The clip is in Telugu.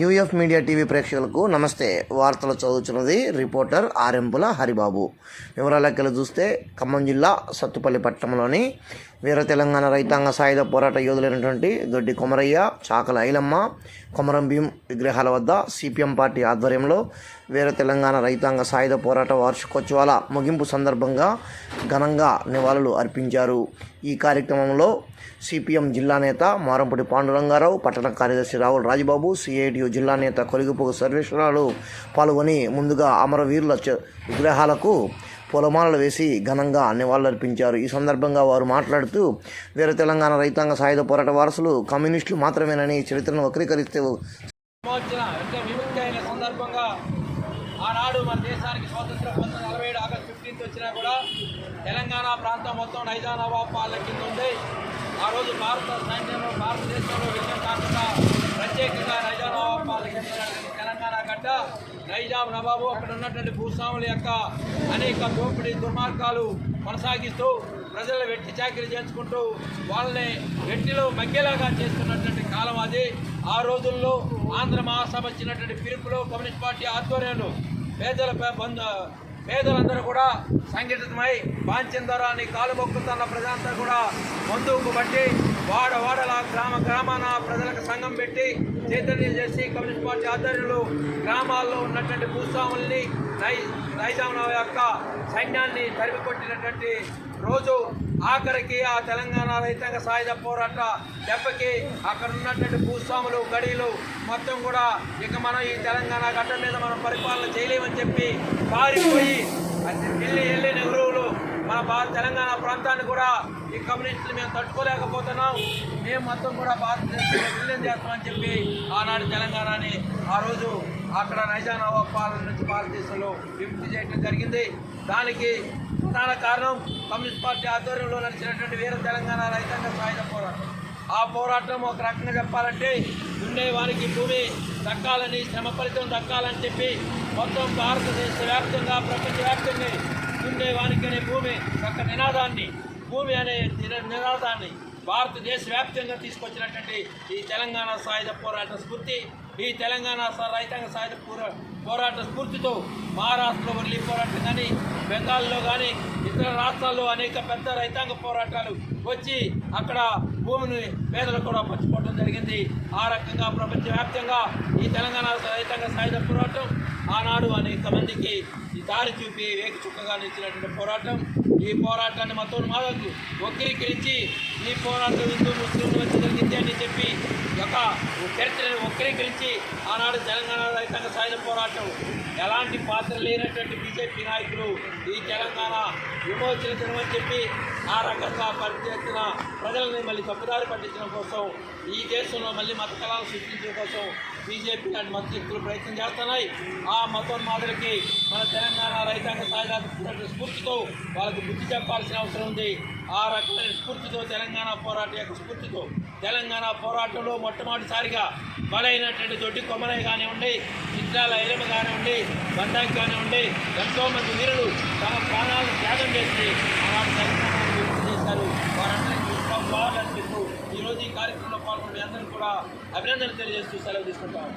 యూఎఫ్ మీడియా టీవీ ప్రేక్షకులకు నమస్తే. వార్తలు చదువుతున్నది రిపోర్టర్ ఆరెంపుల హరిబాబు. వివరాలకి చూస్తే ఖమ్మం జిల్లా సత్తుపల్లి పట్టణంలోని వీర తెలంగాణ రైతాంగ సాయుధ పోరాట యోధులైనటువంటి దొడ్డి కొమరయ్య చాకల ఐలమ్మ కొమరం భీం విగ్రహాల వద్ద సిపిఎం పార్టీ ఆధ్వర్యంలో వీర తెలంగాణ రైతాంగ సాయుధ పోరాట వార్షికోత్సవాల ముగింపు సందర్భంగా ఘనంగా నివాళులు అర్పించారు. ఈ కార్యక్రమంలో సిపిఎం జిల్లా నేత మారంపూడి పాండురంగారావు పట్టణ కార్యదర్శి రావుల రాజబాబు సిఐటియు జిల్లా నేత కొలిగిపోగు సర్వేశ్వరాలు పాల్గొని ముందుగా అమరవీరుల చ- విగ్రహాలకు పూలమాలలు వేసి ఘనంగా నివాళులర్పించారు ఈ సందర్భంగా వారు మాట్లాడుతూ వీర తెలంగాణ రైతాంగ సాయుధ పోరాట వారసులు కమ్యూనిస్టులు మాత్రమేనని చరిత్రను వక్రీకరిస్తే సందర్భంగా ఆనాడు మన దేశానికి స్వాతంత్రం పంతొమ్మిది నలభై ఏడు ఆగస్టు ఫిఫ్టీన్త్ వచ్చినా కూడా తెలంగాణ ప్రాంతం మొత్తం నైజానాబాద్ పాలన కింద ఉంది. ఆ రోజు భారత సైన్యంలో భారతదేశంలో విజయం కాకుండా ప్రత్యేకంగా నైజానాబాద్ పాలన తెలంగాణ గడ్డ నైజాం నవాబు అక్కడ ఉన్నటువంటి భూస్వాముల యొక్క అనేక దోపిడీ దుర్మార్గాలు కొనసాగిస్తూ ప్రజలు వెట్టి చాకరీ చేసుకుంటూ వాళ్ళని వెట్టిలో మగ్గేలాగా చేస్తున్నటువంటి కాలం అది. ఆ రోజుల్లో ఆంధ్ర మహాసభ ఇచ్చినటువంటి పిలుపులో కమ్యూనిస్ట్ పార్టీ ఆధ్వర్యంలో పేదల పే- పేదలందరూ కూడా సంఘటితమై బాంచిందరాన్ని కాలు మొక్కుతున్న ప్రజలంతా కూడా ముందుకు బట్టి వాడ వాడల గ్రామ గ్రామాన ప్రజలకు సంఘం పెట్టి చైతన్యం చేసి కమ్యూనిస్ట్ పార్టీ ఆధ్వర్యంలో గ్రామాల్లో ఉన్నటువంటి భూస్వాముల్ని నై నైజాం యొక్క సైన్యాన్ని తరిమికొట్టినటువంటి రోజు ఆఖరికి ఆ తెలంగాణ రైతాంగ సాయుధ పోరాట దెబ్బకి అక్కడ ఉన్నటువంటి భూస్వాములు గడీలు మొత్తం కూడా ఇక మనం ఈ తెలంగాణ గడ్డ మీద మనం పరిపాలన చేయలేమని చెప్పి పారిపోయి వెళ్ళి వెళ్ళి నెహ్రూ భారత తెలంగాణ ప్రాంతాన్ని కూడా ఈ కమ్యూనిస్టులు మేము తట్టుకోలేకపోతున్నాం. మేము మొత్తం కూడా భారతదేశంలో విలీనం చేస్తామని చెప్పి ఆనాడు తెలంగాణని ఆ రోజు అక్కడ నైజాం నవాబ్ పాలన నుంచి భారతదేశంలో విముక్తి చేయడం జరిగింది. దానికి ప్రధాన కారణం కమ్యూనిస్ట్ పార్టీ ఆధ్వర్యంలో నడిచినటువంటి వీర తెలంగాణ రైతాంగ సాయుధ పోరాటం. ఆ పోరాటం ఒక రకంగా చెప్పాలంటే ఉండే వారికి భూమి దక్కాలని శ్రమ ఫలితం దక్కాలని చెప్పి మొత్తం భారతదేశ వ్యాప్తంగా ప్రపంచవ్యాప్తంగా వానికే అనే భూమి యొక్క నినాదాన్ని భూమి అనే నినాదాన్ని భారతదేశ వ్యాప్తంగా తీసుకొచ్చినటువంటి ఈ తెలంగాణ సాయుధ పోరాట స్ఫూర్తి ఈ తెలంగాణ స- రైతాంగ సాయుధ పోరా పోరాట స్ఫూర్తితో మహారాష్ట్రలో వదిలి పోరాటం కానీ బెంగాల్లో కానీ ఇతర రాష్ట్రాల్లో అనేక పెద్ద రైతాంగ పోరాటాలు వచ్చి అక్కడ భూమిని పేదలు కూడా పంచుకోవడం జరిగింది. ఆ రకంగా ప్రపంచవ్యాప్తంగా ఈ తెలంగాణ రైతాంగ సాయుధ పోరాటం ఆనాడు అనేక మందికి ఈ దారి చూపి వేకి చుక్కగా నిలిచినటువంటి పోరాటం ఈ పోరాటాన్ని మొత్తం మాదకు వక్రీకరించి ఈ పోరాటం హిందూ ముస్లింలు వచ్చి జరిగింది అని చెప్పి ఒక చరిత్రను వక్రీకరించి ఆనాడు తెలంగాణ రైతాంగ సాయుధ పోరాటం. ఎలాంటి పాత్ర లేనటువంటి బీజేపీ నాయకులు ఈ తెలంగాణ విమోచన అని చెప్పి ఆ రకంగా పనిచేసిన ప్రజలని మళ్ళీ తప్పుదారి పట్టించడం కోసం ఈ దేశంలో మళ్ళీ మత కళాలు సృష్టించడం కోసం బీజేపీ లాంటి మత శక్తులు ప్రయత్నం చేస్తున్నాయి. ఆ మతోన్మాదులకి మన తెలంగాణ రైతాంగ సాయుధ స్ఫూర్తితో వాళ్ళకి బుద్ధి చెప్పాల్సిన అవసరం ఉంది. ఆ రకమైన స్ఫూర్తితో తెలంగాణ పోరాట యొక్క స్ఫూర్తితో తెలంగాణ పోరాటంలో మొట్టమొదటిసారిగా బలైనటువంటి దొడ్డి కొమ్మలై కానివ్వండి చిత్రాల ఐరమ కానివ్వండి బండాకి కానివ్వండి ఎంతోమంది వీరులు తమ ప్రాణాలను త్యాగం చేసి ఆనాడు తెలంగాణ మీ అందరికీ కూడా అభినందనలు తెలియజేస్తూ సెలవు తీసుకుంటాం.